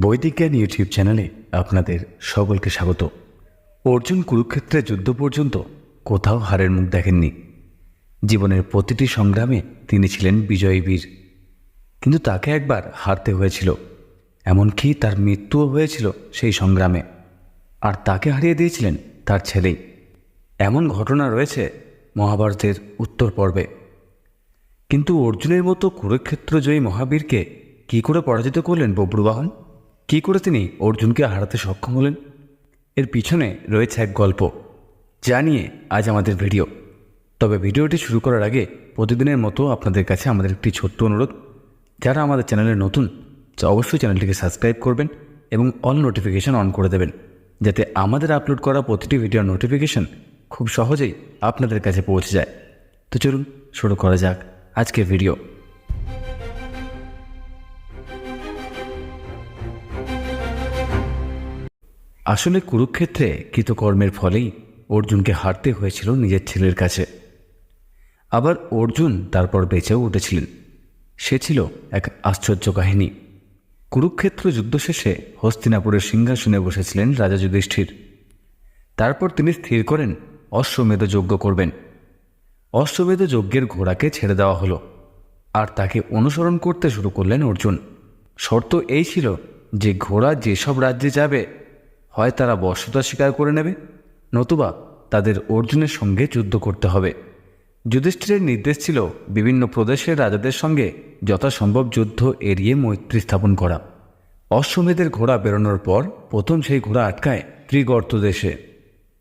বৈদিক জ্ঞান ইউটিউব চ্যানেলে আপনাদের সকলকে স্বাগত। অর্জুন কুরুক্ষেত্রের যুদ্ধ পর্যন্ত কোথাও হারের মুখ দেখেননি। জীবনের প্রতিটি সংগ্রামে তিনি ছিলেন বিজয়ী বীর। কিন্তু তাকে একবার হারতে হয়েছিল, এমনকি তার মৃত্যুও হয়েছিল সেই সংগ্রামে। আর তাকে হারিয়ে দিয়েছিলেন তার ছেলেই। এমন ঘটনা রয়েছে মহাভারতের উত্তর পর্বে। কিন্তু অর্জুনের মতো কুরুক্ষেত্র জয়ী মহাবীরকে কী করে পরাজিত করলেন বব্রুবাহন? কি করে তিনি অর্জুনকে হারাতে সক্ষম হলেন? এর পিছনে রয়েছে এক গল্প যা নিয়ে আজ আমাদের ভিডিও। তবে ভিডিওটি শুরু করার আগে প্রতিদিনের মতো আপনাদের কাছে আমাদের একটি ছোট্ট অনুরোধ। যারা আমাদের চ্যানেলে নতুন, তো অবশ্যই চ্যানেলটিকে সাবস্ক্রাইব করবেন এবং অল নোটিফিকেশন অন করে দেবেন, যাতে আমাদের আপলোড করা প্রতিটি ভিডিওর নোটিফিকেশন খুব সহজেই আপনাদের কাছে পৌঁছে যায়। তো চলুন শুরু করা যাক আজকের ভিডিও। আসলে কুরুক্ষেত্রে কৃতকর্মের ফলেই অর্জুনকে হারতে হয়েছিল নিজের ছেলের কাছে। আবার অর্জুন তারপর বেঁচেও উঠেছিলেন। সে ছিল এক আশ্চর্য কাহিনী। কুরুক্ষেত্র যুদ্ধ শেষে হস্তিনাপুরের সিংহাসনে বসেছিলেন রাজা যুধিষ্ঠির। তারপর তিনি স্থির করেন, অশ্বমেধ যজ্ঞ করবেন। অশ্বমেধ যজ্ঞের ঘোড়াকে ছেড়ে দেওয়া হলো, আর তাকে অনুসরণ করতে শুরু করলেন অর্জুন। শর্ত এই ছিল যে ঘোড়া যেসব রাজ্যে যাবে হয় তারা বর্ষতা স্বীকার করে নেবে, নতুবা তাদের অর্জুনের সঙ্গে যুদ্ধ করতে হবে। যুধিষ্ঠিরের নির্দেশ ছিল বিভিন্ন প্রদেশের রাজাদের সঙ্গে যথাসম্ভব যুদ্ধ এড়িয়ে মৈত্রী স্থাপন করা। অশ্বমেধের ঘোড়া বেরোনোর পর প্রথম সেই ঘোড়া আটকায় ত্রিগর্ত দেশে।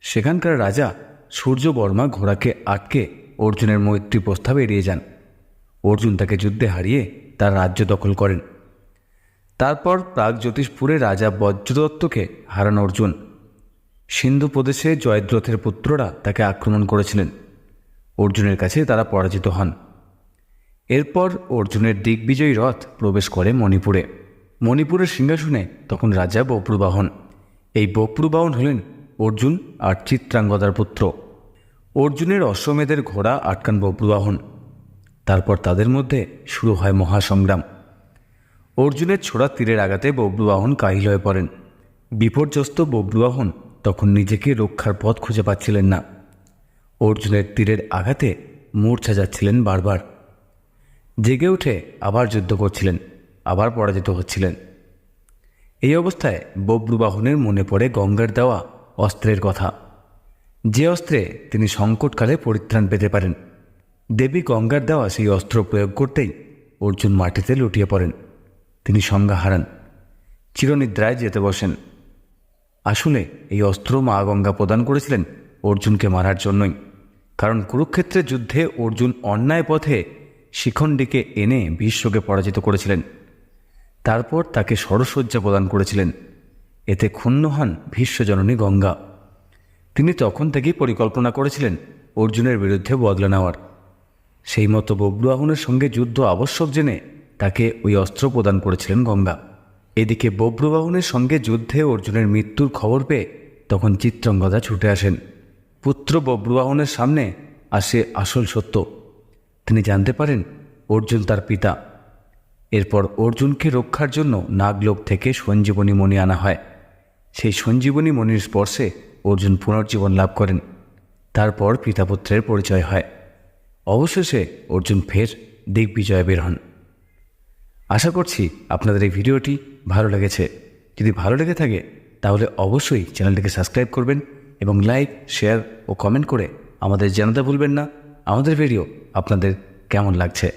সেখানকার রাজা সূর্যবর্মা ঘোড়াকে আটকে অর্জুনের মৈত্রী প্রস্তাব এড়িয়ে যান। অর্জুন তাকে যুদ্ধে হারিয়ে তার রাজ্য দখল করেন। তারপর প্রাগ জ্যোতিষপুরে রাজা বজ্রদত্তকে হারান অর্জুন। সিন্ধু প্রদেশে জয়দ্রথের পুত্ররা তাকে আক্রমণ করেছিলেন। অর্জুনের কাছে তারা পরাজিত হন। এরপর অর্জুনের দিগ্বিজয়ী রথ প্রবেশ করে মণিপুরে। মণিপুরের সিংহাসনে তখন রাজা বপ্রুবাহন এই বপ্রুবাহন হলেন অর্জুন আর চিত্রাঙ্গদার পুত্র। অর্জুনের অশ্বমেধের ঘোড়া আটকান বপ্রুবাহন তারপর তাদের মধ্যে শুরু হয় মহাসংগ্রাম। অর্জুনের ছোড়া তীরের আঘাতে বব্রুবাহন কাহিল হয়ে পড়েন। বিপর্যস্ত বব্রুবাহন তখন নিজেকে রক্ষার পথ খুঁজে পাচ্ছিলেন না। অর্জুনের তীরের আঘাতে মূর্ছা যাচ্ছিলেন বারবার। জেগে উঠে আবার যুদ্ধ করছিলেন, আবার পরাজিত হচ্ছিলেন। এই অবস্থায় বব্রুবাহনের মনে পড়ে গঙ্গার দেওয়া অস্ত্রের কথা। যে অস্ত্রে তিনি সংকটকালে পরিত্রাণ পেতে পারেন, দেবী গঙ্গার দেওয়া সেই অস্ত্র প্রয়োগ করতেই অর্জুন মাটিতে লুটিয়ে পড়েন। তিনি সংজ্ঞা হারান। চিরনিদ্রায় যেতে বসেন। আসলে এই অস্ত্র মা গঙ্গা প্রদান করেছিলেন অর্জুনকে মারার জন্যই। কারণ কুরুক্ষেত্রের যুদ্ধে অর্জুন অন্যায় পথে শিখণ্ডীকে এনে বিশ্বকে পরাজিত করেছিলেন। তারপর তাকে সরসজ্জা প্রদান করেছিলেন। এতে ক্ষুণ্ণ হন ভীষ্মজননী গঙ্গা। তিনি তখন থেকেই পরিকল্পনা করেছিলেন অর্জুনের বিরুদ্ধে বদলা নেওয়ার। সেই মতো বব্রুয়াহনের সঙ্গে যুদ্ধ আবশ্যক জেনে তাকে ওই অস্ত্র প্রদান করেছিলেন গঙ্গা। এদিকে বব্রুবাহনের সঙ্গে যুদ্ধে অর্জুনের মৃত্যুর খবর পেয়ে তখন চিত্রঙ্গদা ছুটে আসেন। পুত্র বব্রুবাহনের সামনে আসে আসল সত্য। তিনি জানতে পারেন অর্জুন তার পিতা। এরপর অর্জুনকে রক্ষার জন্য নাগলোক থেকে সঞ্জীবনী মণি আনা হয়। সেই সঞ্জীবনী মণির স্পর্শে অর্জুন পুনর্জীবন লাভ করেন। তারপর পিতাপুত্রের পরিচয় হয়। অবশেষে অর্জুন ফের দিগ্বিজয়ে বের হন। আশা করছি আপনাদের এই ভিডিওটি ভালো লেগেছে। যদি ভালো লেগে থাকে, তাহলে অবশ্যই চ্যানেলটিকে সাবস্ক্রাইব করবেন এবং লাইক, শেয়ার ও কমেন্ট করে আমাদের জানাতে ভুলবেন না। আমাদের ভিডিও আপনাদের কেমন লাগছে?